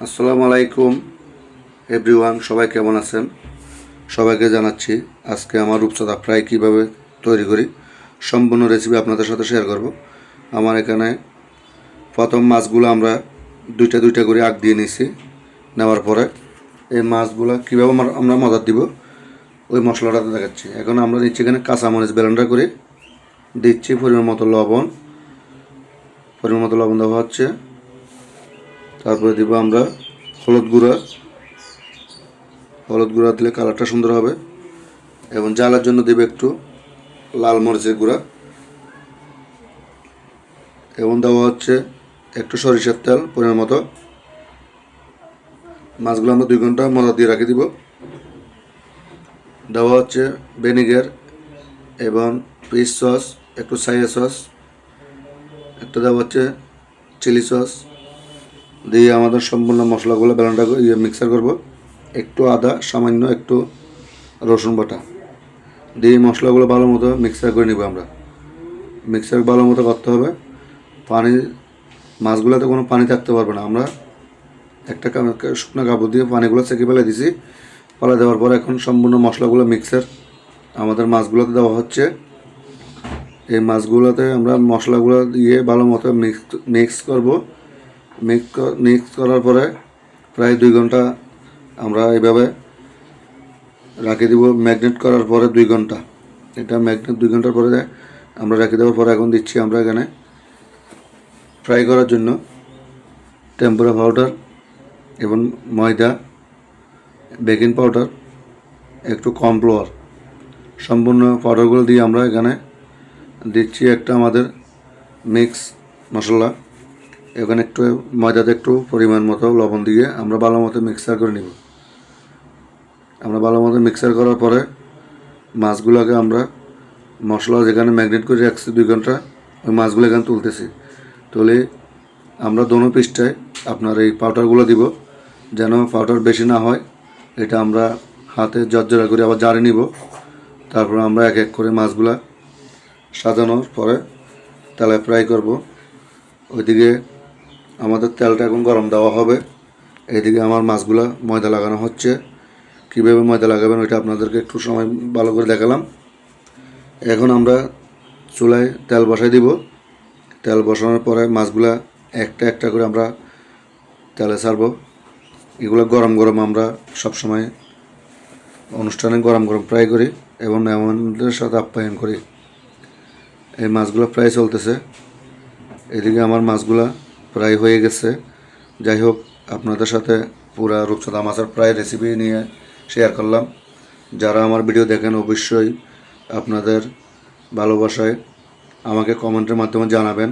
আসসালামু আলাইকুম এভরিওয়ান সবাই কেমন আছেন? সবাইকে জানাচ্ছি আজকে আমার রূপচাঁদা ফ্রাই কীভাবে তৈরি করি সম্পূর্ণ রেসিপি আপনাদের সাথে শেয়ার করব। আমার এখানে প্রথম মাছগুলো আমরা দুইটা দুইটা করে আগ দিয়ে নিয়েছি, নেওয়ার পরে এই মাছগুলো কীভাবে আমরা- মজার দিব, ওই মশলাটাতে দেখাচ্ছি। এখন আমরা নিচ্ছি এখানে কাঁচামরিচ ব্লেন্ডার করে দিচ্ছি পরিমাণ মতো লবণ। পরিমাণ মতো লবণ দেওয়া হচ্ছে। তারপরে দিব আমরা হলুদ গুঁড়া। হলুদ গুঁড়া দিলে কালারটা সুন্দর হবে। এবং জ্বালার জন্য দেবে একটু লাল মরিচের গুঁড়া। এবং দেওয়া হচ্ছে একটু সরিষার তেল পরিমাণ মতো। মাছগুলো আমরা দুই ঘণ্টা মজা দিয়ে রাখি দিব। দেওয়া হচ্ছে ভিনেগার এবং ফিশ সস, একটু সাইয়া সস, একটা দেওয়া হচ্ছে চিলি সস। দিয়ে আমাদের সম্পূর্ণ মশলাগুলো ব্যালেন্ডা ইয়ে মিক্সার করব। একটু আদা, সামান্য একটু রসুন বাটা। দিয়ে মশলাগুলো ভালো মতো মিক্সার করে নিব আমরা। মিক্সার ভালো মতো করতে হবে। পানি, মাছগুলোতে কোনো পানি থাকতে পারবে না। আমরা একটা শুকনো কাপড় দিয়ে পানিগুলো চেকে ফেলে দিছি। ফেলে দেওয়ার পর এখন সম্পূর্ণ মশলাগুলো মিক্সার আমাদের মাছগুলোতে দেওয়া হচ্ছে। এই মাছগুলোতে আমরা মশলাগুলো দিয়ে ভালো মতো মিক্স মিক্স করব। মিক্স মিক্স করার পরে প্রায় দুই ঘণ্টা আমরা এইভাবে রাখি দিব। ম্যাগনেট করার পরে দুই ঘণ্টা। এটা ম্যাগনেট দুই ঘণ্টার পরে যায়। আমরা রাখি দেওয়ার পরে এখন দিচ্ছি আমরা এখানে ফ্রাই করার জন্য টেম্পুরা পাউডার এবং ময়দা বেকিং পাউডার একটু কর্নফ্লাওয়ার। সম্পূর্ণ পাউডারগুলো দিয়ে আমরা এখানে দিচ্ছি একটা আমাদের মিক্স মশলা। এখানে একটু ময়দাতে একটু পরিমাণ মতো লবণ দিয়ে আমরা ভালো মতো মিক্সার করে নিব। আমরা ভালো মতো মিক্সার করার পরে মাছগুলোকে আমরা মশলা যেখানে ম্যাগনেট করে রাখছি দুই ঘণ্টা, ওই মাছগুলো এখানে তুলতেছি। তুলে আমরা দোনো পৃষ্ঠায় আপনার এই পাউডারগুলো দিব, যেন পাউডার বেশি না হয়। এটা আমরা হাতে জর্জরা করে আবার জারে নিব। তারপর আমরা এক এক করে মাছগুলা সাজানোর পরে তেলে ফ্রাই করব। ওইদিকে আমাদের তেলটা এখন গরম দেওয়া হবে। এদিকে আমার মাছগুলা ময়দা লাগানো হচ্ছে। কীভাবে ময়দা লাগাবেন ওইটা আপনাদেরকে একটু সময় ভালো করে দেখালাম। এখন আমরা চুলায় তেল বসাই দিব। তেল বসানোর পরে মাছগুলা একটা একটা করে আমরা তেলে ছাড়বো। এগুলো গরম গরম আমরা সবসময় অনুষ্ঠানে গরম গরম ফ্রাই করি এবং মেহমানদের সাথে আপ্যায়ন করি। এই মাছগুলো ফ্রাই চলতেছে। এদিকে আমার মাছগুলা প্রায় হয়ে গেছে। যাই হোক, আপনাদের সাথে পুরা রূপচাঁদা মাছের প্রায় রেসিপি নিয়ে শেয়ার করলাম। যারা আমার ভিডিও দেখেন, অবশ্যই আপনাদের ভালোবাসায় আমাকে কমেন্টের মাধ্যমে জানাবেন।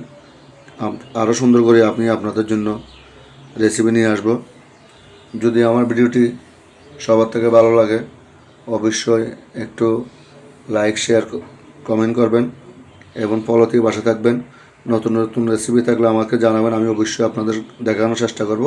আরও সুন্দর করে আপনি আপনাদের জন্য রেসিপি নিয়ে আসব। যদি আমার ভিডিওটি সবার থেকে ভালো লাগে, অবশ্যই একটু লাইক শেয়ার কমেন্ট করবেন এবং ফলোতে বাসা থাকবেন। নতুন নতুন রেসিপি থাকলে আমাকে জানাবেন আমি অবশ্যই আপনাদের দেখানোর চেষ্টা করব।